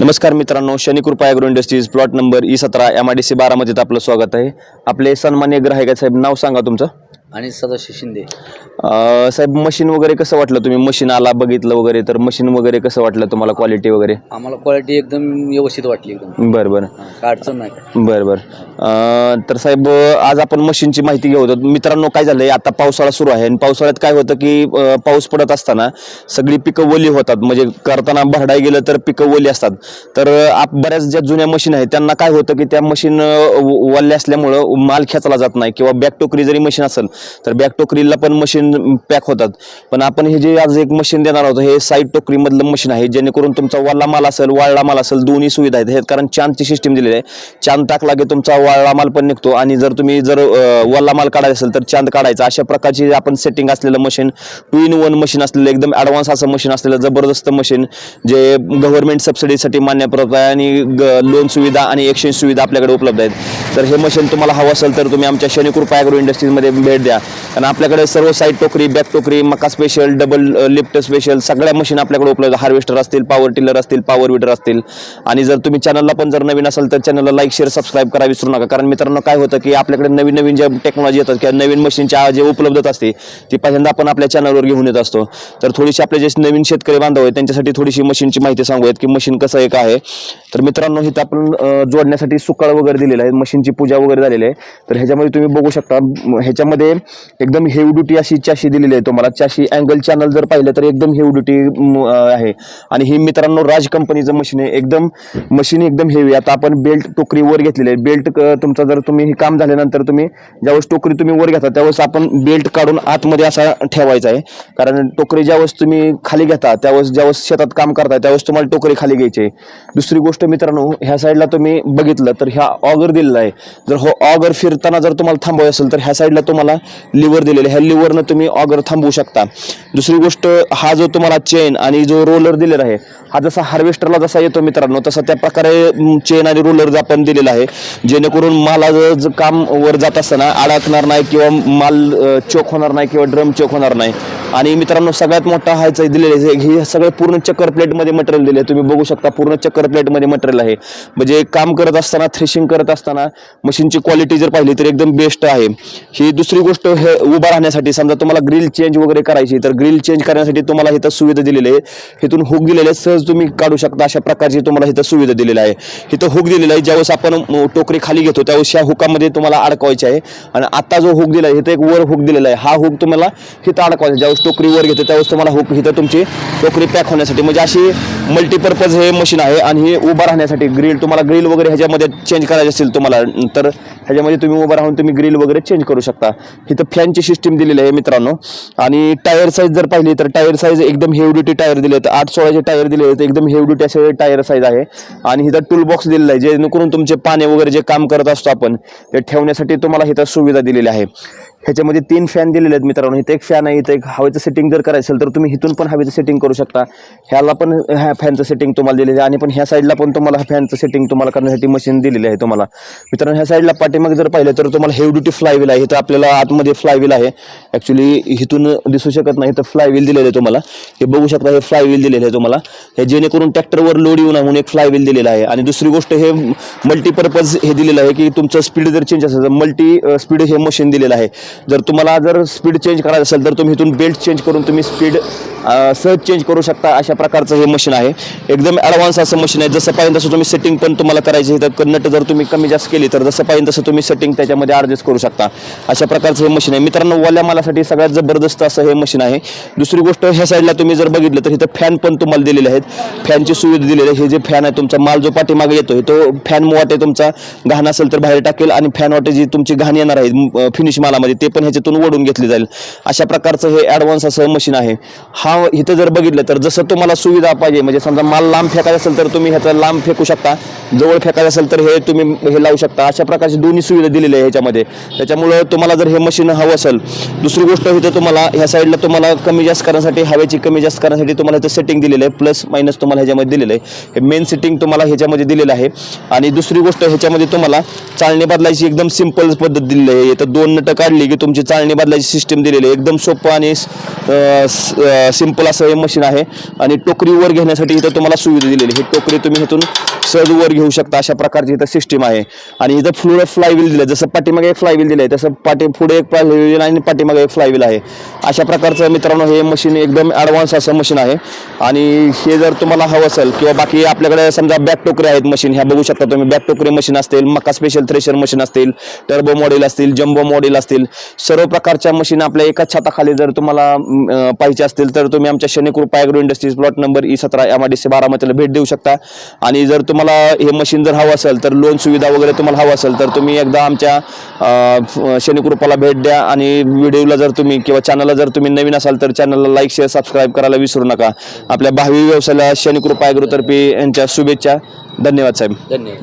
नमस्कार मित्रांनो Shani agro industries plot number E सतरा एम आय डी सी बारामतीत आपलं स्वागत आहे. आपले सन्मान्य ग्राहक साहेब नाव सांगा तुमचं. आणि सदाशिव शिंदे. अं, साहेब मशीन वगैरे कसं वाटलं तुम्ही? मशीन आला बघितलं वगैरे तर मशीन वगैरे कसं वाटलं तुम्हाला? क्वालिटी वगैरे? आम्हाला क्वालिटी एकदम व्यवस्थित वाटली एकदम. बरं बरं. हा, काय अडचण नाही. बरं बरं. अं, तर साहेब आज आपण मशीनची माहिती घेऊ. होतो मित्रांनो काय झालंय? आता पावसाळा सुरू आहे. आणि पावसाळ्यात काय होतं की अं, पाऊस पडत असताना सगळी पिकं ओली होतात. म्हणजे करताना भरडाय गेलं तर पिकं ओली असतात. तर अं, आप बऱ्याच ज्या जुन्या मशीन आहेत त्यांना काय होतं की त्या मशीन ओल्या असल्यामुळं माल खेचला जात नाही. किंवा बॅक टोकरी जरी मशीन असेल तर बॅक टोकरीला पण मशीन पॅक होतात. पण आपण हे जे आज एक मशीन देणार आहोत हे साईड टोकरीमधलं मशीन आहे जेणेकरून तुमचा वाळला माल असेल वाळला माल असेल दोन्ही सुविधा आहेत. हे कारण चांदची सिस्टीम दिलेली आहे. चांद टाकला की तुमचा वाळला माल पण निघतो आणि जर तुम्ही जर वाळला माल काढायचा असेल तर चांद काढायचा. अशा प्रकारची आपण सेटिंग असलेलं machine two in one machine असलेलं एकदम ॲडव्हान्स असं मशीन असलेलं जबरदस्त मशीन जे गव्हर्नमेंट सबसिडीसाठी मान्यप्राप्त आहे आणि लोन सुविधा आणि एक्सचेंज सुविधा आपल्याकडे उपलब्ध आहेत. तर हे मशीन तुम्हाला हवं असेल तर तुम्ही आमच्या शनिकृपा ॲग्रो इंडस्ट्रीजमध्ये भेट द्या. कारण आपल्याकडे सर्व साईड टोकरी बॅक टोकरी मका स्पेशल डबल लिफ्ट स्पेशल सगळ्या मशीन आपल्याकडे उपलब्ध. हार्वेस्टर असतील पॉवर टिलर असतील पॉवर विडर असतील. आणि जर तुम्ही चॅनलला पण जर नवीन असाल तर चॅनलला लाईक शेअर सबस्क्राईब करा विसरू नका. कारण मित्रांनो काय होतं की आपल्याकडे नवीन नवीन ज्या टेक्नॉलॉजी येतात किंवा नवीन मशीनच्या जे उपलब्धता असते ती पहिल्यांदा आपण आपल्या चॅनलवर घेऊन येत असतो. तर थोडीशी आपले जे नवीन शेतकरी बांधव आहेत त्यांच्यासाठी थोडीशी मशीनची माहिती सांगूयात की मशीन कसं एक आहे. तर मित्रांनो इथं आपण जोडण्यासाठी सुकाळ वगैरे दिलेलं आहे. मशीनची पूजा वगैरे झालेली आहे. तर ह्याच्यामध्ये तुम्ही बघू शकता ह्याच्यामध्ये एकदम हेव ड्युटी अशी चाशी दिलेली आहे. तुम्हाला चाशी अँगल चॅनल जर पाहिलं तर एकदम हेव ड्युटी आहे. आणि ही मित्रांनो राज कंपनीचं मशीन आहे. एकदम मशीन एकदम हेवी आता आपण बेल्ट टोकरी वर घेतलेली आहे. बेल्ट तुमचा जर तुम्ही हे काम झाल्यानंतर तुम्ही ज्यावेळेस टोकरी तुम्ही वर घेता त्यावेळेस आपण बेल्ट काढून आतमध्ये असा ठेवायचा आहे. कारण टोकरी ज्यावेळेस तुम्ही खाली घेता त्यावेळेस ज्यावेळेस शेतात काम करता त्यावेळेस तुम्हाला टोकरी खाली घ्यायची आहे. दुसरी गोष्ट मित्रांनो ह्या साईडला तुम्ही बघितलं तर ह्या ऑगर दिलेला आहे. जर हो ऑगर फिरताना जर तुम्हाला थांबवायचं असेल तर ह्या साईडला तुम्हाला लिव्हर दिलेलं आहे. ह्या लिव्हरनं तुम्ही ऑगर थांबवू शकता. दुसरी गोष्ट हा जो तुम्हाला चेन आणि जो रोलर दिलेला आहे हा जसा हार्वेस्टरला जसा येतो मित्रांनो तसा त्या प्रकारे चेन आणि रोलर आपण दिलेला आहे. जेणेकरून माला जर काम वर जात असताना अडकणार नाही किंवा माल चोक होणार नाही किंवा ड्रम चोक होणार नाही. आणि मित्रांनो सगळ्यात मोठा हायचं दिलेलं आहे हे सगळं पूर्ण चक्कर प्लेटमध्ये मटेरियल दिले तुम्ही बघू शकता पूर्ण चक्कर प्लेटमध्ये मटेरियल आहे. म्हणजे काम करत असताना थ्रेशिंग करत असताना मशीनची क्वालिटी जर पाहिली तर एकदम बेस्ट आहे. ही दुसरी गोष्ट हे उभा राहण्यासाठी समजा तुम्हाला ग्रिल चेंज वगैरे करायची तर ग्रिल चेंज करण्यासाठी तुम्हाला इथं सुविधा दिलेली आहे. इथून हुक दिलेले सहज सहज तुम्ही काढू शकता अशा प्रकारची तुम्हाला इथं सुविधा दिलेली आहे. इथं हुक दिलेला आहे. ज्यावेळेस आपण टोकरी खाली घेतो त्यावेळेस ह्या हुकामध्ये तुम्हाला अडकवायचे आहे. आणि आता जो हुक दिला आहे इथं एक वर हुक दिलेला आहे. हा हुक तुम्हाला इथं अडकवायचा ज्यावेळेस टोकरी वर घेतो त्यावेळेस तुम्हाला हुक इथं तुमची टोकरी पॅक होण्यासाठी म्हणजे अशी मल्टीपर्पज हे मशीन आहे आणि हे उभं राहण्यासाठी ग्रिल तुम्हाला ग्रिल वगैरे ह्याच्यामध्ये चेंज करायचे असेल तुम्हाला तर ह्याच्यामध्ये तुम्ही उभं राहून तुम्ही ग्रिल वगैरे चेंज करू शकता. इथं फॅनची सिस्टीम दिलेली आहे मित्रांनो. आणि टायर साईज जर पाहिली तर टायर साईज एकदम हेवी ड्युटी टायर दिले आहेत आठ सोळाचे टायर दिले आहेत एकदम हेव ड्युटी असे टायर साईज आहे. आणि इथं टूल बॉक्स दिलेला आहे जेणेकरून तुमचे पाने वगैरे जे काम करत असतो आपण ते ठेवण्यासाठी तुम्हाला इथं सुविधा दिलेली आहे ह्याच्यामध्ये तीन फॅन दिलेले आहेत मित्रांनो. इथे एक फॅन आहे इथे एक हवेचं सेटिंग जर करायचं असेल तर तुम्ही इथून पण हवेचं सेटिंग करू शकता. ह्याला पण ह्या फॅनचं सेटिंग तुम्हाला दिलेलं आहे आणि पण ह्या साईडला पण तुम्हाला फॅनचं सेटिंग तुम्हाला करण्यासाठी मशीन दिलेली आहे तुम्हाला. मित्रांनो ह्या साईडला पाठीमागे जर पाहिलं तर तुम्हाला हेव ड्युटी फ्लायव्हील आहे. इथं आपल्याला आतमध्ये फ्लायव्हील आहे. ॲक्च्युली इथून दिसू शकत नाही तर फ्लायव्हील दिलेलं आहे तुम्हाला. हे बघू शकता हे फ्लायव्हील दिलेलं आहे तुम्हाला. हे जेणेकरून ट्रॅक्टरवर लोड येऊ नये म्हणून एक फ्लायव्हील दिलेलं आहे. आणि दुसरी गोष्ट हे मल्टीपर्पज हे दिलेलं आहे की तुमचं स्पीड जर चेंज असेल तर मल्टी स्पीड हे मशीन दिलेलं आहे. जर तुम्हाला जर स्पीड चेंज करायचं असेल तर तुम्ही इथून बेल्ट चेंज करून तुम्ही स्पीड सहज चेंज करू शकता अशा प्रकारचं हे मशीन आहे. एकदम ॲडव्हान्स असं मशीन आहे. जसं पाहिजे तसं तुम्ही सेटिंग पण तुम्हाला करायची तर नट जर तुम्ही कमी जास्त केली तर जसं पाहिजे तसं तुम्ही सेटिंग त्याच्यामध्ये ॲडजस्ट करू शकता. अशा प्रकारचं हे मशीन आहे. मित्रांनो वाल्या मालासाठी सगळ्यात जबरदस्त असं हे मशीन आहे. दुसरी गोष्ट ह्या साईडला तुम्ही जर बघितलं तर इथं फॅन पण तुम्हाला दिलेले आहेत. फॅनची सुविधा दिलेली आहे. हे जे फॅन आहे तुमचा माल जो पाठीमागे येतो तो फॅन वाटे तुमचा घाण असेल तर बाहेर टाकेल आणि फॅन वाटे जी तुमची घाण येणार आहे फिनिश मालामध्ये ते पण ह्याच्यातून ओढून घेतली जाईल. अशा प्रकारचं हे ॲडव्हान्स असं मशीन आहे. हा इथं जर बघितलं तर जसं तुम्हाला सुविधा पाहिजे म्हणजे समजा माल लांब फेकायचा असेल तर तुम्ही ह्याचा लांब फेकू शकता. जवळ फेकायचं असेल तर हे तुम्ही हे लावू शकता. अशा प्रकारची दोन्ही सुविधा दिलेली आहे ह्याच्यामध्ये. त्याच्यामुळं तुम्हाला जर हे मशीन हवं असेल दुसरी गोष्ट इथं तुम्हाला ह्या साईडला तुम्हाला कमी जास्त करण्यासाठी हवेची कमी जास्त करण्यासाठी तुम्हाला इथं सेटिंग दिलेलं आहे. प्लस मायनस तुम्हाला ह्याच्यामध्ये दिलेलं आहे. हे मेन सेटिंग तुम्हाला ह्याच्यामध्ये दिलेलं आहे. आणि दुसरी गोष्ट ह्याच्यामध्ये तुम्हाला चालणे बदलायची एकदम सिंपल पद्धत दिलेली आहे. इथं दोन नटं काढली की तुमची चाळणी बदलायची सिस्टीम दिलेली आहे. एकदम सोपं आणि सिंपल असं हे मशीन आहे. आणि टोकरी वर घेण्यासाठी इथं तुम्हाला सुविधा दिलेली ही टोकरी तुम्ही इथून सहज वर घेऊ शकता अशा प्रकारची इथं सिस्टीम आहे. आणि इथं फ्लोर फ्लायव्हील दिलं जसं पाठीमागे एक फ्लायव्हील दिलं आहे तसं पाठी पुढे एक फ्लायव्हील आणि पाठीमागे एक फ्लायव्हील आहे. अशा प्रकारचं मित्रांनो हे मशीन एकदम ॲडव्हान्स असं मशीन आहे. आणि हे जर तुम्हाला हवं असेल किंवा बाकी आपल्याकडे समजा बॅक टोकरे आहेत मशीन ह्या बघू शकता तुम्ही. बॅक टोकरी मशीन असतील मका स्पेशल थ्रेशर मशीन असतील टर्बो मॉडेल असतील जम्बो मॉडेल असतील. सर्व प्रकारच्या मशीन आपल्या एकाच छताखाली जर तुम्हाला पाहिजे असतील तर तुम्ही आमच्या Shanikrupa agro industries plot number E सतरा एम आय डी सी बारामतीला भेट देऊ शकता. आणि जर तुम्हाला हे मशीन जर हवं असेल तर लोन सुविधा वगैरे तुम्हाला हवं असेल तर तुम्ही एकदा आमच्या शनिकृपाला भेट द्या आणि व्हिडिओला जर तुम्ही किंवा चॅनलला जर तुम्ही नवीन असाल तर चॅनलला लाईक शेअर सबस्क्राईब करायला विसरू नका. आपल्या भावी व्यवसायाला शनिकृपा ॲग्रोतर्फे यांच्या शुभेच्छा. धन्यवाद साहेब. धन्यवाद.